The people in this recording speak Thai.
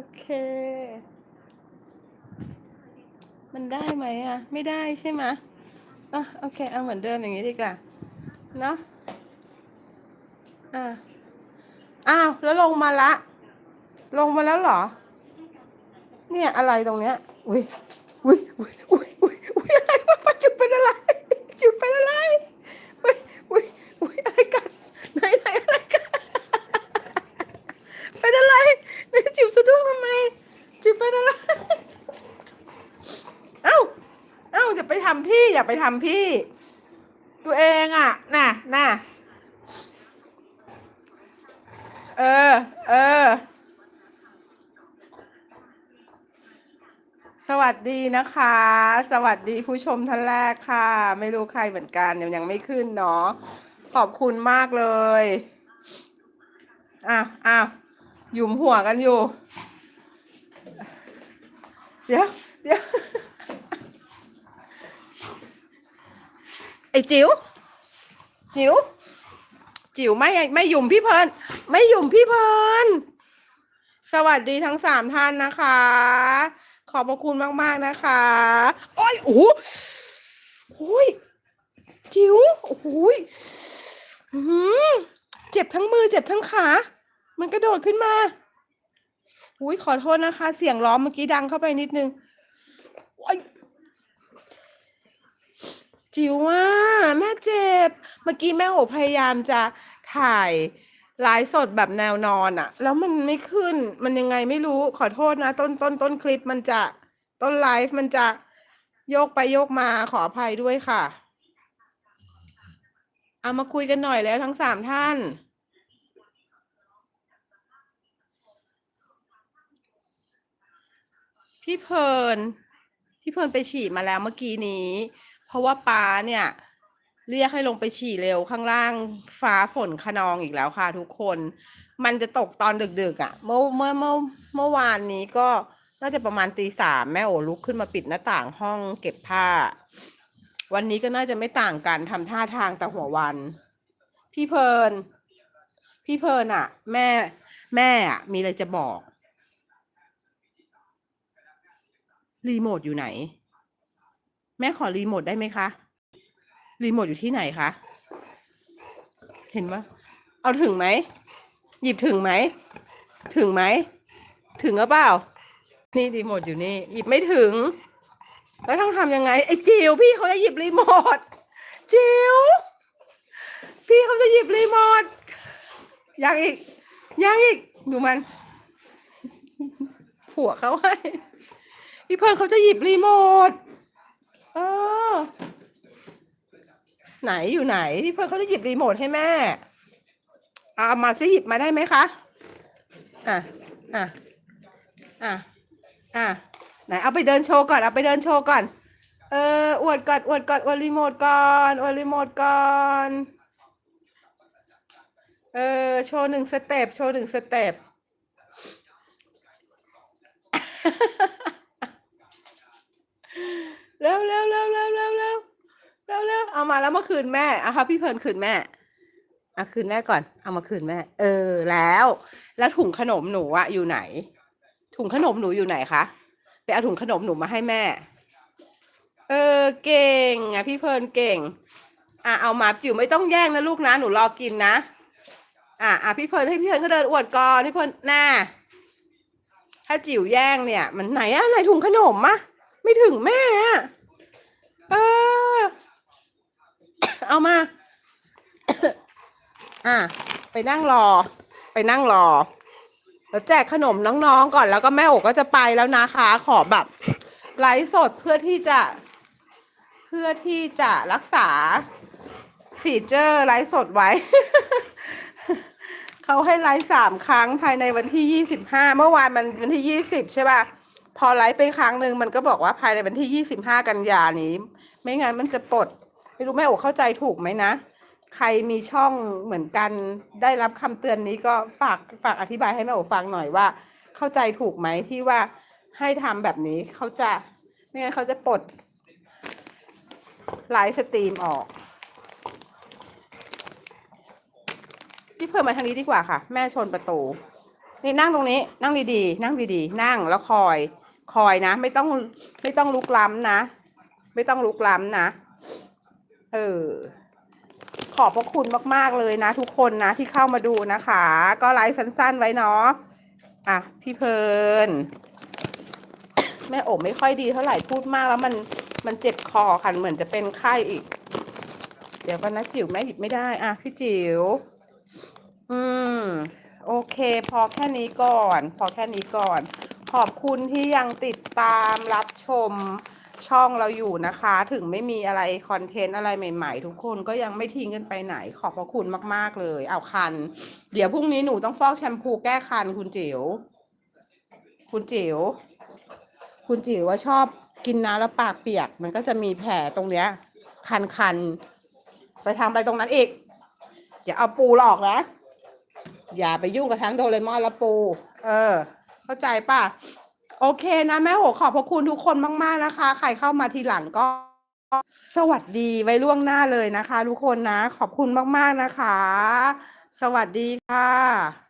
โอเค มันได้ไหมอะ ไม่ได้ใช่ไหมอะโอเค เอาเหมือนเดิมอย่างนี้ดีกว่า เนาะอะอ้าว แล้วลงมาละ ลงมาแล้วเหรอ เนี่ยอะไรตรงเนี้ย อุ้ยอุ้ยอุ้ยอุ้ยอุ้ยอุ้ยอะไรวะป้าจุบเป็นอะไร จุบเป็นอะไร อุ้ยอุ้ยอุ้ยอะไรกัน ไหนไหนอะไรกัน เป็นอะไรนี่จิบสะดุ้งทำไม จิบเป็นอะไร เอ้า เอ้าอย่าไปทำพี่อย่าไปทำพี่ ตัวเองอะ น่ะน่ะเออ เออ สวัสดีนะคะ สวัสดีผู้ชมท่านแรกค่ะ ไม่รู้ใครเหมือนกันยังยังไม่ขึ้นเนาะขอบคุณมากเลยอ้าวอ้าวหยุมหัวกันอยู่ เดี๋ยวเดี๋ยว ไอ้ จิ๋วจิ๋วจิ๋วไม่ไม่หยุ่มพี่เพลินไม่หยุ่มพี่เพลินสวัสดีทั้งสามท่านนะคะ ขอบพระคุณมาก ๆ นะคะโอ้ยโอ้โหโอ้ยจิ๋วโอ้โยหือเจ็บทั้งมือเจ็บทั้งขา มันกระโดดขึ้นมาอุ้ยขอโทษนะคะ เสียงล้อมเมื่อกี้ดังเข้าไปนิดนึงโอ้ย จิ๋วว่าแม่เจ็บ เมื่อกี้แม่โอพยายามจะถ่ายไลฟ์สดแบบแนวนอนอะแล้วมันไม่ขึ้นมันยังไงไม่รู้ขอโทษนะ ต้นต้นต้นคลิปมันจะต้นไลฟ์มันจะโยกไปโยกมาขออภัยด้วยค่ะ เอามาคุยกันหน่อยแล้วทั้งสามท่าน พี่เพลินพี่เพลินไปฉี่มาแล้วเมื่อกี้นี้ เพราะว่าป้าเนี่ย เรียกให้ลงไปฉี่เร็วข้างล่างฟ้าฝนขนองอีกแล้วค่ะ ทุกคน มันจะตกตอนดึกๆอะ่ะ เมื่อเมื่อเมื่อเมื่อวานนี้ก็น่าจะประมาณตีสามแม่โอลุกขึ้นมาปิดหน้าต่างห้องเก็บผ้า วันนี้ก็น่าจะไม่ต่างกันทำท่าทางแต่หัววัน พี่เพลิน พี่เพลินอะ่ะ แม่แม่อะมีอะไรจะบอก รีโมทอยู่ไหน แม่ขอรีโมทได้ไหมคะ รีโมทอยู่ที่ไหนคะ เห็นปะเอาถึงไหม หยิบถึงไหม ถึงไหม ถึงหรือเปล่า นี่รีโมทอยู่นี่ หยิบไม่ถึง แล้วต้องทำยังไง ไอ้จิวพี่เขาจะหยิบรีโมท จิวพี่เขาจะหยิบรีโมท ยังอีก ยังอีก ดูมันผัวเขาให้ พี่เพิ่นเขาจะหยิบรีโมท ออ ไหนอยู่ไหนพี่เพิ่อนเขาจะหยิบรีโมทให้แม่เอามาซิหยิบมาได้ไหมคะอะอะอะอะไหนเอาไปเดินโชว์ก่อนเอาไปเดินโชว์ก่อน เอออวดก่อนอวดก่อนอวดรีโมทก่อนอวดรีโมทก่อนเออโชว์หนึ่งสเต็ปโชว์หนึ่งสเต็ป เร็วเร็วเร็วเร็วเร็วเร็ว เอามาแล้วมาคืนแม่เอาครับพี่เพลินคืนแม่เอาคืนแม่ก่อน เอามาคืนแม่ เออแล้ว แล้วถุงขนมหนูอะอยู่ไหน ถุงขนมหนูอยู่ไหนคะไปเอาถุงขนมหนูมาให้แม่ เออเก่งอะพี่เพลินเก่ง อะเอามาจิ๋วไม่ต้องแย่งนะลูกนะหนูรอกินนะ อะอะพี่เพลินให้พี่เพลินเขาเดินอวดก่อนพี่เพลินหน้าถ้าจิ๋วแย่งเนี่ย มันไหนอะไหนถุงขนมอะไม่ถึงแม่อะเออ เอามา อะ ไปนั่งรอ ไปนั่งรอ แล้วแจกขนมน้องๆก่อนแล้วก็แม่โอกก็จะไปแล้วนะคะ ขอแบบไลฟ์สดเพื่อที่จะ เพื่อที่จะรักษาฟีเจอร์ไลฟ์สดไว้ เขาให้ไลฟ์สามครั้งภายในวันที่ยี่สิบห้าเมื่อวานมันวันที่ยี่สิบใช่ป่ะพอไลฟ์ไปครั้งหนึ่งมันก็บอกว่าภายในวันที่ยี่สิบห้ากันยานี้ ไม่งั้นมันจะปลด ไม่รู้แม่โอเข้าใจถูกไหมนะ ใครมีช่องเหมือนกันได้รับคำเตือนนี้ก็ฝากฝากอธิบายให้แม่โอฟังหน่อยว่า เข้าใจถูกไหมที่ว่าให้ทำแบบนี้เขาจะไม่งั้นเขาจะปลดไลฟ์สตรีมออกพี่เพิ่มมาทางนี้ดีกว่าค่ะ แม่ชนประตู นี่นั่งตรงนี้นั่งดีๆ นั่งดีๆ นั่งแล้วคอย คอยนะ ไม่ต้องไม่ต้องลุกล้ำนะ ไม่ต้องลุกล้ำนะ เออ ขอบพระคุณมาก ๆ เลยนะ ทุกคนนะที่เข้ามาดูนะคะ ก็ไลฟ์สั้น ๆ ไว้เนาะอะ พี่เพลินแม่โอบไม่ค่อยดีเท่าไหร่พูดมากแล้วมันมันเจ็บคอค่ะเหมือนจะเป็นไข้อีก เดี๋ยวกันนะจิ๋วแม่หยิบไม่ได้ อะ พี่จิ๋วอืม โอเค พอแค่นี้ก่อน พอแค่นี้ก่อน ขอบคุณที่ยังติดตามรับชม ช่องเราอยู่นะคะ ถึงไม่มีอะไรคอนเทนต์อะไรใหม่ๆ ทุกคนก็ยังไม่ทิ้งกันไปไหนขอบพระคุณมากๆเลย เอาคัน เดี๋ยวพรุ่งนี้หนูต้องฟอกแชมพูแก้คันคุณจิ๋วคุณจิ๋วคุณจิ๋วว่าชอบกินน้ำแล้วปากเปียก มันก็จะมีแผลตรงเนี้ย คันๆไปทำอะไรตรงนั้นอีกอย่าเอาปูหลอกนะอย่าไปยุ่งกับทั้งโดเรมอนและปู เออ เข้าใจป่ะ โอเคนะแม่โหขอบพระคุณทุกคนมาก ๆนะคะ ใครเข้ามาทีหลังก็ สวัสดีไว้ล่วงหน้าเลยนะคะ ทุกคนนะ ขอบคุณมาก ๆนะคะ สวัสดีค่ะ